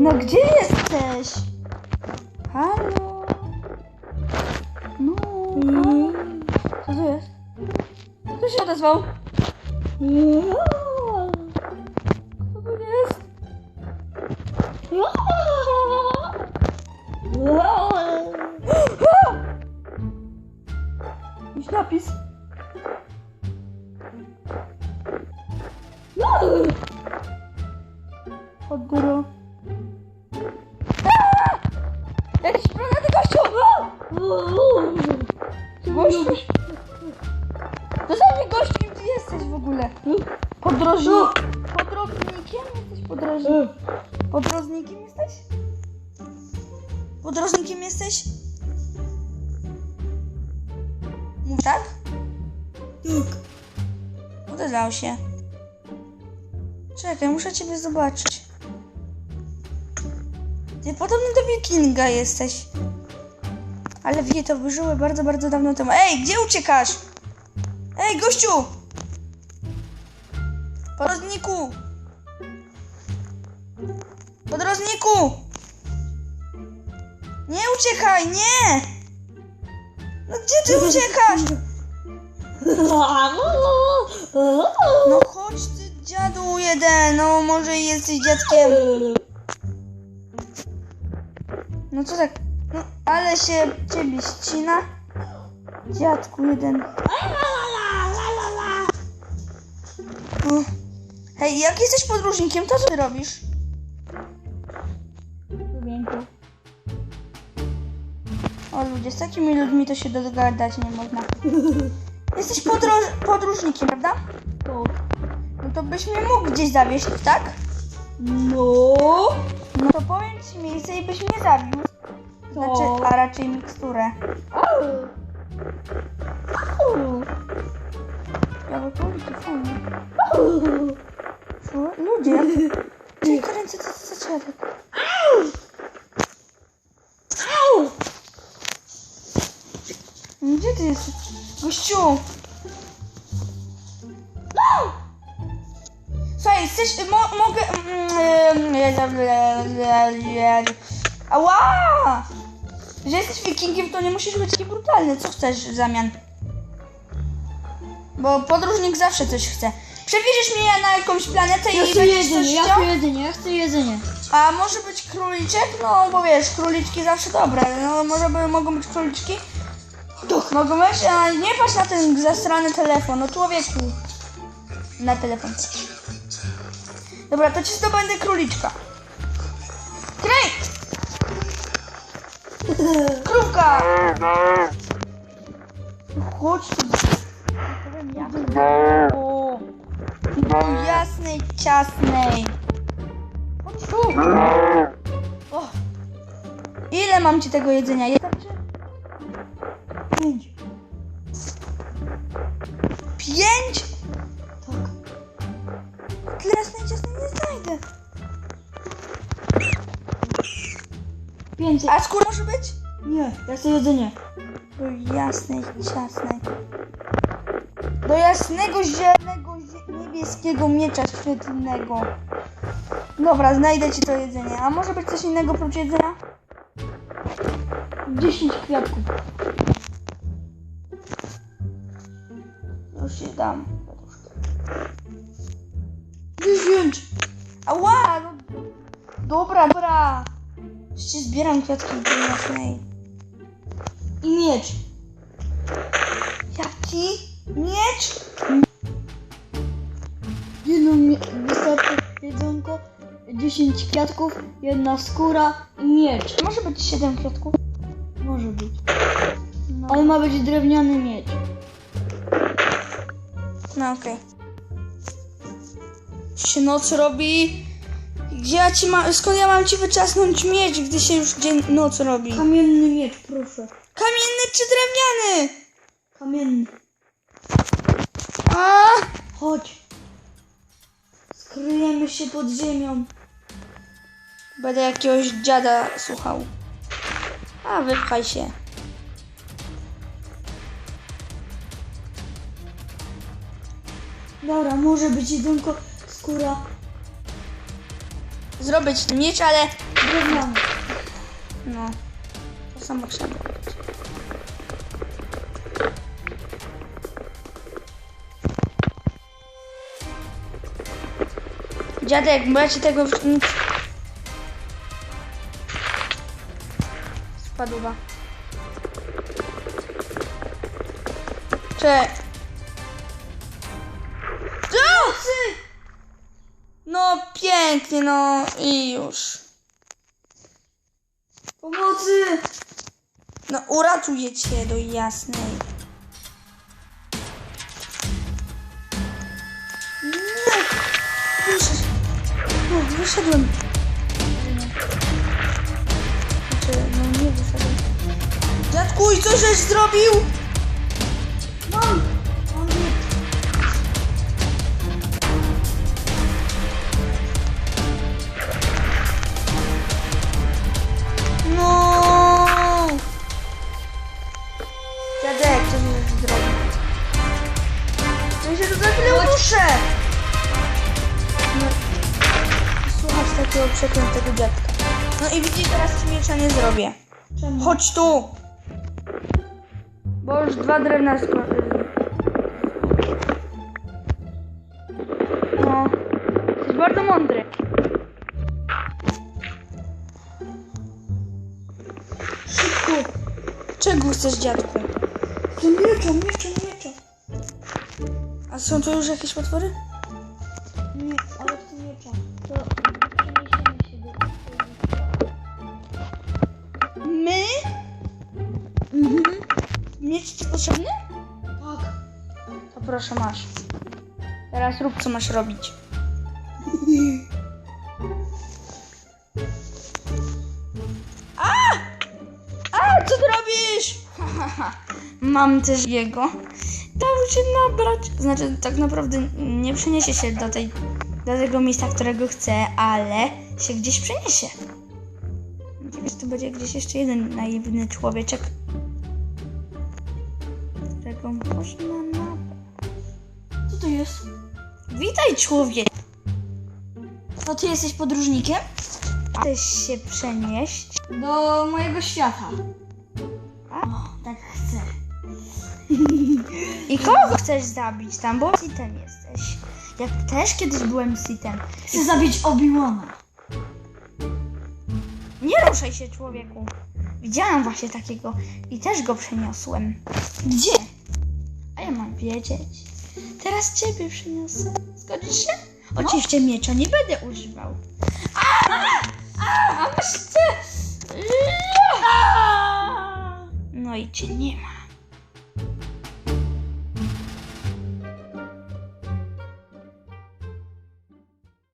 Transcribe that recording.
No gdzie jesteś? Halo? No, halo? Co to jest? Kto się odezwał? Kto to jest? Jakiś napis. Odbiorę. Gościu! Zostań mnie gościu, gdzie jesteś w ogóle? Podrożnik. Podróżnikiem jesteś? Podrożnik. Podróżnikiem jesteś? Podróżnikiem jesteś? Mów tak? Tak. Odezwał się. Czekaj, muszę ciebie zobaczyć. Ty podobny do wikinga jesteś. Ale wie, to wyżyły bardzo, bardzo dawno temu. Ej, gdzie uciekasz? Ej, gościu! Podróżniku! Podróżniku! Nie uciekaj, nie! No gdzie ty uciekasz? No chodź ty dziadu jeden, no może jesteś dziadkiem. No co tak, ale się ciebie ścina. Dziadku jeden. Hej, jak jesteś podróżnikiem, to co ty robisz? O ludzie, z takimi ludźmi to się dogadać nie można. Jesteś podróż podróżnikiem, prawda? No to byś mnie mógł gdzieś zawieźć, tak? No. No to powiem ci miejsce i byś mnie zawiózł. Znaczy, a raczej miksturę. Ja to to fajnie. Co? Ludzie. Ty kręcę, to za dziadek? Gdzie ty jesteś? Gościu! Słuchaj, chcesz, mo, mogę... mm, Ała! Że jesteś wikingiem, to nie musisz być taki brutalny. Co chcesz w zamian? Bo podróżnik zawsze coś chce. Przewieziesz mnie na jakąś planetę Ja i chcę będziesz jedzenie, coś ja chciał? chcę jedzenie, ja chcę jedzenie. A może być króliczek? No bo wiesz, króliczki zawsze dobre. No może by, mogą być króliczki? Tak. Mogą być? A nie patrz na ten zastrany telefon, no człowieku. Na telefon. Dobra, to ci zdobędę króliczka. Kryj! Krówka! Chodź tu. Powiem jak. O, do jasnej, ciasnej. Chodź tu. O. Ile mam ci tego jedzenia? Pięć. A skóra może być? Nie, ja chcę jedzenie. Do jasnej, ciasnej. Do jasnego, zielonego, zie- niebieskiego miecza świetlnego. Dobra, znajdę ci to jedzenie. A może być coś innego oprócz jedzenia? Dziesięć kwiatków. Już się dam. Dziesięć. Ała! No, dobra, dobra. Ci zbieram kwiatki do jasnej. I miecz. Jaki? Miecz? Jedno mie- wystarczy jedzonko, dziesięć kwiatków, jedna skóra i miecz. Może być siedem kwiatków? Może być. No, Ale ma być drewniany miecz. no okej. Się noc robi. Gdzie ja ci ma... Skąd ja mam ci wyczasnąć miecz, gdy się już dzień... noc robi? Kamienny miecz, proszę. Kamienny czy drewniany? Kamienny. A! Chodź. Skryjemy się pod ziemią. Będę jakiegoś dziada słuchał. A, wypchaj się. Dobra, może być jedzonko, skóra. Zrobić miecz, ale Drewniany. No, to samo trzeba robić. Dziadek, ci tego... nic- Spadła. Cze... pięknie, no i już. Pomocy! No uratuję cię do jasnej. Nie! Wyszedł. No, wyszedłem. Znaczy, no nie wyszedłem. Dziadku, i co żeś zrobił? Słuchać takiego przeklętego dziadka. No i widzisz, teraz ci miecza nie zrobię. Czemu? Chodź tu! Bo już dwa drewna sko... No. Jesteś bardzo mądry. Szybko! Czego chcesz, dziadku? To miecza, miecza, miecza. A są to już jakieś potwory? Nie, ale chcę miecza. To Miecz ci potrzebny? Tak. To proszę, masz. Teraz rób, co masz robić. A! A, co ty robisz? Mam też jego. Dał się nabrać. Znaczy, tak naprawdę nie przeniesie się do, tej, do tego miejsca, którego chce, ale się gdzieś przeniesie. Czy to będzie gdzieś jeszcze jeden naiwny człowieczek, można nabrać. Co to jest? Witaj, człowiek! To ty jesteś podróżnikiem? Chcesz się przenieść? Do mojego świata. A? O, tak chcę. I kogo chcesz zabić tam, bo sitem jesteś. Ja też kiedyś byłem sitem. Chcę zabić Obi-Wana. Nie ruszaj się, człowieku. Widziałam właśnie takiego i też go przeniosłem. Gdzie? Wiedzieć. Teraz ciebie przyniosę. Zgodzisz się? Oczywiście miecza nie będę używał. A! A! A! No i cię nie ma.